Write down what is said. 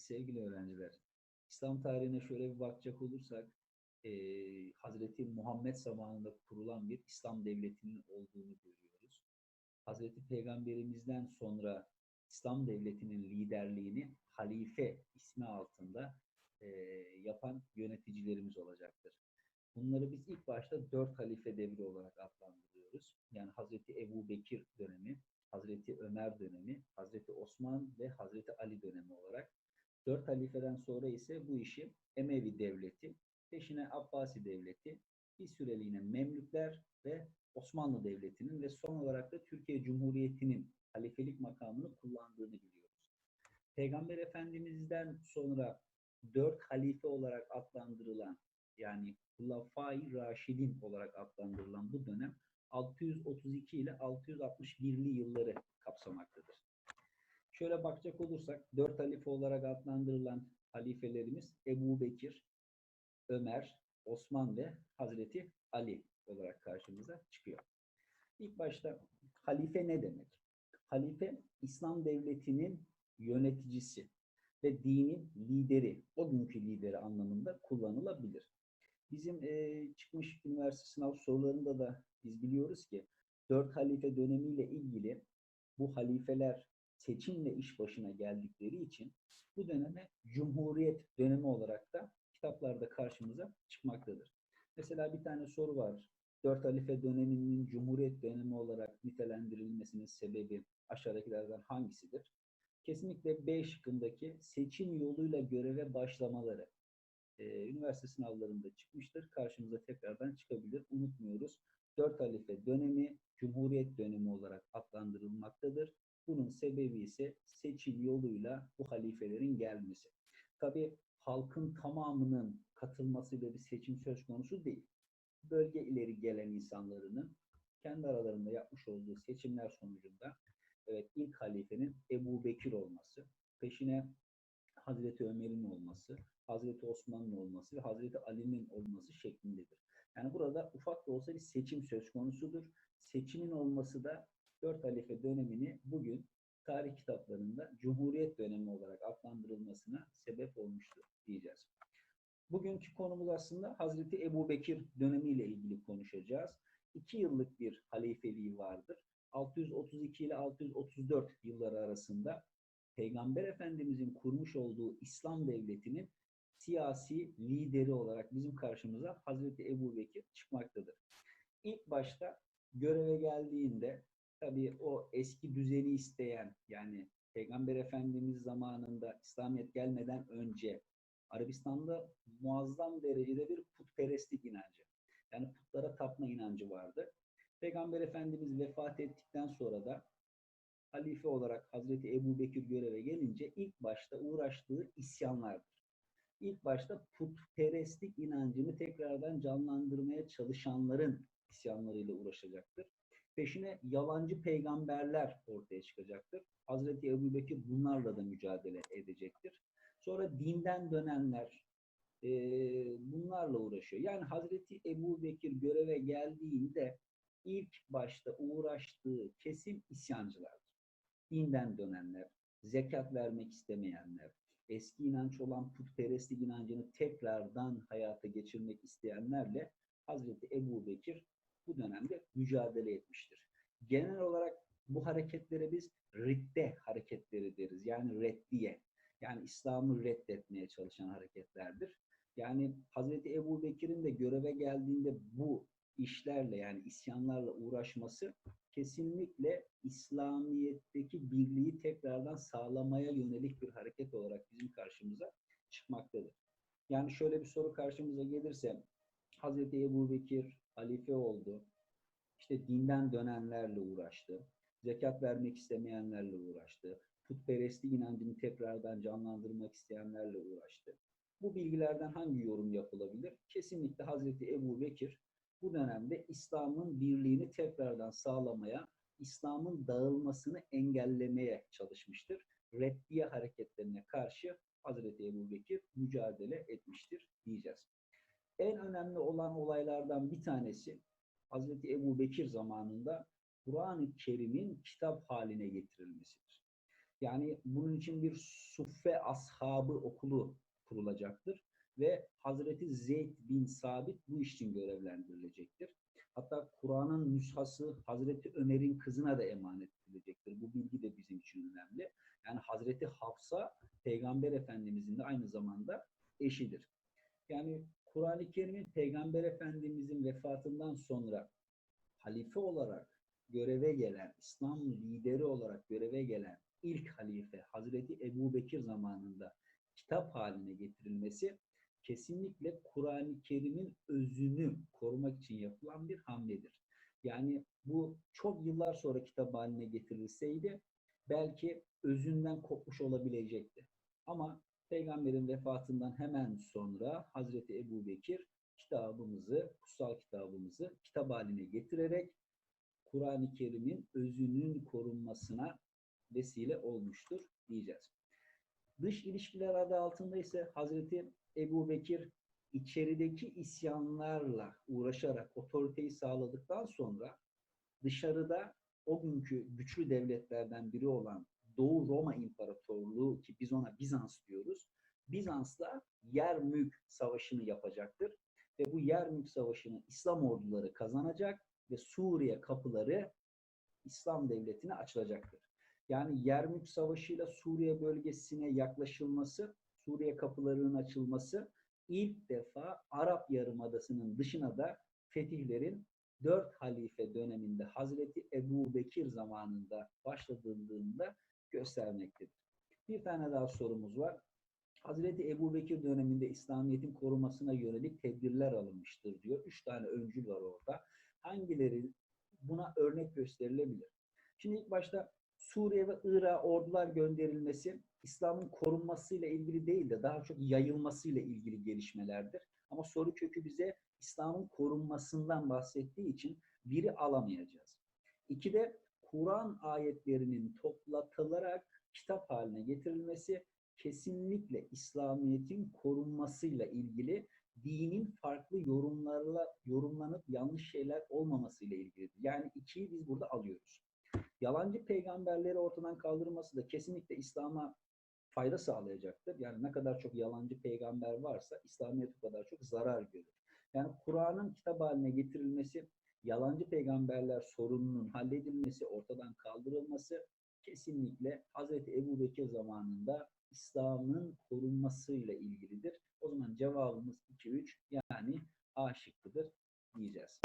Sevgili öğrenciler, İslam tarihine şöyle bir bakacak olursak, eee, Hazreti Muhammed zamanında kurulan bir İslam devletinin olduğunu görüyoruz. Hazreti Peygamberimizden sonra İslam devletinin liderliğini halife ismi altında eee, yapan yöneticilerimiz olacaktır. Bunları biz ilk başta dört halife devri olarak adlandırıyoruz. Yani Hazreti Ebu Bekir dönemi, Hazreti Ömer dönemi, Hazreti Osman ve Hazreti Ali dönemi olarak. Dört halifeden sonra ise bu işi Emevi devleti, peşine Abbasi devleti, bir süreliğine Memlükler ve Osmanlı Devleti'nin ve son olarak da Türkiye Cumhuriyeti'nin halifelik makamını kullandığını biliyoruz. Peygamber Efendimiz'den sonra dört halife olarak adlandırılan yani Hulafai Raşidin olarak adlandırılan bu dönem 632 ile 661'li yılları kapsamaktadır. Şöyle bakacak olursak dört halife olarak adlandırılan halifelerimiz Ebu Bekir, Ömer, Osman ve Hazreti Ali olarak karşımıza çıkıyor. İlk başta halife ne demek? Halife İslam devletinin yöneticisi ve dinin lideri, o günkü lideri anlamında kullanılabilir. Bizim e, çıkmış üniversite sınav sorularında da biz biliyoruz ki dört halife dönemiyle ilgili bu halifeler seçimle iş başına geldikleri için bu döneme Cumhuriyet dönemi olarak da kitaplarda karşımıza çıkmaktadır. Mesela bir tane soru var. Dört halife döneminin Cumhuriyet dönemi olarak nitelendirilmesinin sebebi aşağıdakilerden hangisidir? Kesinlikle B şıkkındaki seçim yoluyla göreve başlamaları. Ee, üniversite sınavlarında çıkmıştır. Karşımıza tekrardan çıkabilir. Unutmuyoruz. Dört halife dönemi Cumhuriyet dönemi olarak adlandırılmaktadır. Sebebi ise seçim yoluyla bu halifelerin gelmesi. Tabi halkın tamamının katılmasıyla bir seçim söz konusu değil. Bölge ileri gelen insanların kendi aralarında yapmış olduğu seçimler sonucunda evet ilk halifenin Ebu Bekir olması, peşine Hazreti Ömer'in olması, Hazreti Osman'ın olması ve Hazreti Ali'nin olması şeklindedir. Yani burada ufak da olsa bir seçim söz konusudur. Seçimin olması da dört halife dönemini bugün tarih kitaplarında Cumhuriyet dönemi olarak adlandırılmasına sebep olmuştur diyeceğiz. Bugünkü konumuz aslında Hazreti Ebu Bekir dönemiyle ilgili konuşacağız. İki yıllık bir halifeliği vardır. 632 ile 634 yılları arasında Peygamber Efendimizin kurmuş olduğu İslam devletinin siyasi lideri olarak bizim karşımıza Hazreti Ebu Bekir çıkmaktadır. İlk başta göreve geldiğinde tabii o eski düzeni isteyen yani Peygamber Efendimiz zamanında İslamiyet gelmeden önce Arabistan'da muazzam derecede bir putperestlik inancı. Yani putlara tapma inancı vardı. Peygamber Efendimiz vefat ettikten sonra da halife olarak Hazreti Ebu Bekir göreve gelince ilk başta uğraştığı isyanlardır. İlk başta putperestlik inancını tekrardan canlandırmaya çalışanların isyanlarıyla uğraşacaktır. Peşine yalancı peygamberler ortaya çıkacaktır. Hazreti Ebu Bekir bunlarla da mücadele edecektir. Sonra dinden dönenler e, bunlarla uğraşıyor. Yani Hazreti Ebu Bekir göreve geldiğinde ilk başta uğraştığı kesim isyancılardır. Dinden dönenler, zekat vermek istemeyenler, eski inanç olan putperestlik inancını tekrardan hayata geçirmek isteyenlerle Hazreti Ebu Bekir bu dönemde mücadele etmiştir. Genel olarak bu hareketlere biz ridde hareketleri deriz. Yani reddiye. Yani İslam'ı reddetmeye çalışan hareketlerdir. Yani Hazreti Ebu Bekir'in de göreve geldiğinde bu işlerle yani isyanlarla uğraşması kesinlikle İslamiyet'teki birliği tekrardan sağlamaya yönelik bir hareket olarak bizim karşımıza çıkmaktadır. Yani şöyle bir soru karşımıza gelirse Hazreti Ebu Bekir halife oldu. İşte dinden dönenlerle uğraştı. Zekat vermek istemeyenlerle uğraştı. Putperestlik inancını tekrardan canlandırmak isteyenlerle uğraştı. Bu bilgilerden hangi yorum yapılabilir? Kesinlikle Hazreti Ebu Bekir bu dönemde İslam'ın birliğini tekrardan sağlamaya, İslam'ın dağılmasını engellemeye çalışmıştır. Reddiye hareketlerine karşı Hazreti Ebu Bekir mücadele etmiştir diyeceğiz. En önemli olan olaylardan bir tanesi Hazreti Ebu Bekir zamanında Kur'an-ı Kerim'in kitap haline getirilmesidir. Yani bunun için bir suffe ashabı okulu kurulacaktır ve Hazreti Zeyd bin Sabit bu iş için görevlendirilecektir. Hatta Kur'an'ın nüshası Hazreti Ömer'in kızına da emanet edilecektir. Bu bilgi de bizim için önemli. Yani Hazreti Hafsa Peygamber Efendimizin de aynı zamanda eşidir. Yani Kur'an-ı Kerim'in Peygamber Efendimizin vefatından sonra halife olarak göreve gelen, İslam lideri olarak göreve gelen ilk halife Hazreti Ebu Bekir zamanında kitap haline getirilmesi kesinlikle Kur'an-ı Kerim'in özünü korumak için yapılan bir hamledir. Yani bu çok yıllar sonra kitap haline getirilseydi belki özünden kopmuş olabilecekti. Ama Peygamberin vefatından hemen sonra Hazreti Ebu Bekir kitabımızı, kutsal kitabımızı kitap haline getirerek Kur'an-ı Kerim'in özünün korunmasına vesile olmuştur diyeceğiz. Dış ilişkiler adı altında ise Hazreti Ebu Bekir içerideki isyanlarla uğraşarak otoriteyi sağladıktan sonra dışarıda o günkü güçlü devletlerden biri olan Doğu Roma İmparatorluğu ki biz ona Bizans diyoruz. Bizans'la yer mülk savaşını yapacaktır. Ve bu yer mülk savaşını İslam orduları kazanacak ve Suriye kapıları İslam devletine açılacaktır. Yani Yermük Savaşı'yla Suriye bölgesine yaklaşılması, Suriye kapılarının açılması ilk defa Arap Yarımadası'nın dışına da fetihlerin dört halife döneminde Hazreti Ebu Bekir zamanında başladığında göstermektedir. Bir tane daha sorumuz var. Hazreti Ebu Bekir döneminde İslamiyet'in korumasına yönelik tedbirler alınmıştır diyor. Üç tane öncül var orada. Hangileri buna örnek gösterilebilir? Şimdi ilk başta Suriye ve Irak'a ordular gönderilmesi İslam'ın korunmasıyla ilgili değil de daha çok yayılmasıyla ilgili gelişmelerdir. Ama soru kökü bize İslam'ın korunmasından bahsettiği için biri alamayacağız. İki de Kur'an ayetlerinin toplatılarak kitap haline getirilmesi kesinlikle İslamiyet'in korunmasıyla ilgili dinin farklı yorumlarla yorumlanıp yanlış şeyler olmamasıyla ilgilidir. Yani ikiyi biz burada alıyoruz. Yalancı peygamberleri ortadan kaldırması da kesinlikle İslam'a fayda sağlayacaktır. Yani ne kadar çok yalancı peygamber varsa İslamiyet o kadar çok zarar görür. Yani Kur'an'ın kitap haline getirilmesi, yalancı peygamberler sorununun halledilmesi, ortadan kaldırılması kesinlikle Hz. Ebu Bekir zamanında İslam'ın korunmasıyla ilgilidir. O zaman cevabımız 2-3 yani A şıkkıdır diyeceğiz.